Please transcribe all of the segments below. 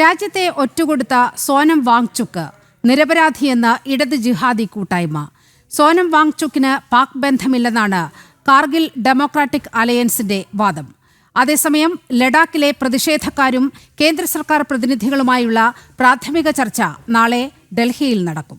രാജ്യത്തെ ഒറ്റുകൊടുത്ത സോനം വാങ്ചുക്ക് നിരപരാധിയെന്ന ഇടത് ജിഹാദി കൂട്ടായ്മ. സോനം വാങ്ചുക്കിന് പാക് ബന്ധമില്ലെന്നാണ് കാർഗിൽ ഡെമോക്രാറ്റിക് അലയൻസിന്റെ വാദം. അതേസമയം ലഡാക്കിലെ പ്രതിഷേധക്കാരും കേന്ദ്ര സർക്കാർ പ്രതിനിധികളുമായുള്ള പ്രാഥമിക ചർച്ച നാളെ ഡൽഹിയിൽ നടക്കും.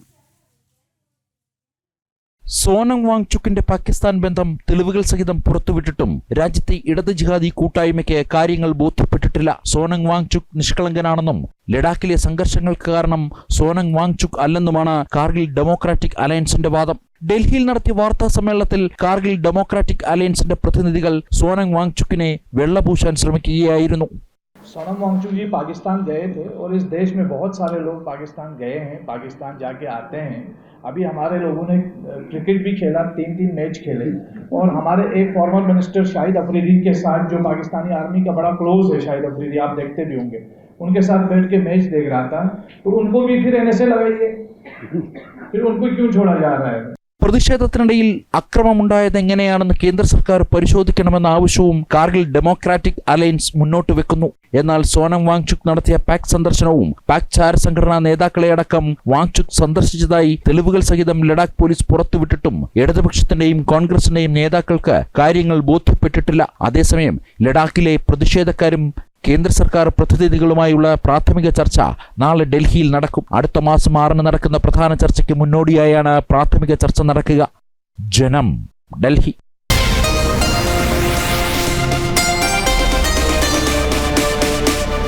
സോനം വാങ്ചുക്കിന്റെ പാകിസ്ഥാൻ ബന്ധം തെളിവുകൾ സഹിതം പുറത്തുവിട്ടിട്ടും രാജ്യത്തെ ഇടത് ജിഹാദി കൂട്ടായ്മയ്ക്ക് കാര്യങ്ങൾ ബോധ്യപ്പെട്ടിട്ടില്ല. സോനം വാങ്ചുക് നിഷ്കളങ്കനാണെന്നും ലഡാക്കിലെ സംഘർഷങ്ങൾക്ക് കാരണം സോനങ് വാങ്ചുക് അല്ലെന്നുമാണ് കാർഗിൽ ഡെമോക്രാറ്റിക് അലയൻസിന്റെ വാദം. ഡൽഹിയിൽ നടത്തിയ വാർത്താ സമ്മേളനത്തിൽ കാർഗിൽ ഡെമോക്രാറ്റിക് അലയൻസിന്റെ പ്രതിനിധികൾ സോനങ് വാങ്ചുക്കിനെ വെള്ളപൂശാൻ ശ്രമിക്കുകയായിരുന്നു. सोनम वांगचुक जी पाकिस्तान गए थे और इस देश में बहुत सारे लोग पाकिस्तान गए हैं, पाकिस्तान जाके आते हैं। अभी हमारे लोगों ने क्रिकेट भी खेला तीन तीन मैच खेले। और हमारे एक फॉर्मर मिनिस्टर शाहिद अफरीदी के साथ, जो पाकिस्तानी आर्मी का बड़ा क्लोज है शाहिद अफरीदी, आप देखते भी होंगे, उनके साथ बैठ के मैच देख रहा था। तो उनको भी फिर एनएसए लगाइए। फिर उनको क्यों छोड़ा जा रहा है? പ്രതിഷേധത്തിനിടയിൽ അക്രമമുണ്ടായത് എങ്ങനെയാണെന്ന് കേന്ദ്ര സർക്കാർ പരിശോധിക്കണമെന്ന ആവശ്യവും കാർഗിൽ ഡെമോക്രാറ്റിക് അലയൻസ് മുന്നോട്ട് വെക്കുന്നു. എന്നാൽ സോനം വാങ്ചുക് നടത്തിയ പാക് സന്ദർശനവും പാക് ചാര സംഘടനാ നേതാക്കളെ അടക്കം വാങ്ചുക് സന്ദർശിച്ചതായി തെളിവുകൾ സഹിതം ലഡാക്ക് പോലീസ് പുറത്തുവിട്ടിട്ടും ഇടതുപക്ഷത്തിന്റെയും കോൺഗ്രസിന്റെയും നേതാക്കൾക്ക് കാര്യങ്ങൾ ബോധ്യപ്പെട്ടിട്ടില്ല. അതേസമയം ലഡാക്കിലെ പ്രതിഷേധക്കാരും കേന്ദ്ര സർക്കാർ പ്രതിനിധികളുമായുള്ള പ്രാഥമിക ചർച്ച നാളെ ഡൽഹിയിൽ നടക്കും. അടുത്ത മാസം ആറിന് നടക്കുന്ന പ്രധാന ചർച്ചയ്ക്ക് മുന്നോടിയായാണ് പ്രാഥമിക ചർച്ച നടക്കുക. ജനം ഡൽഹി.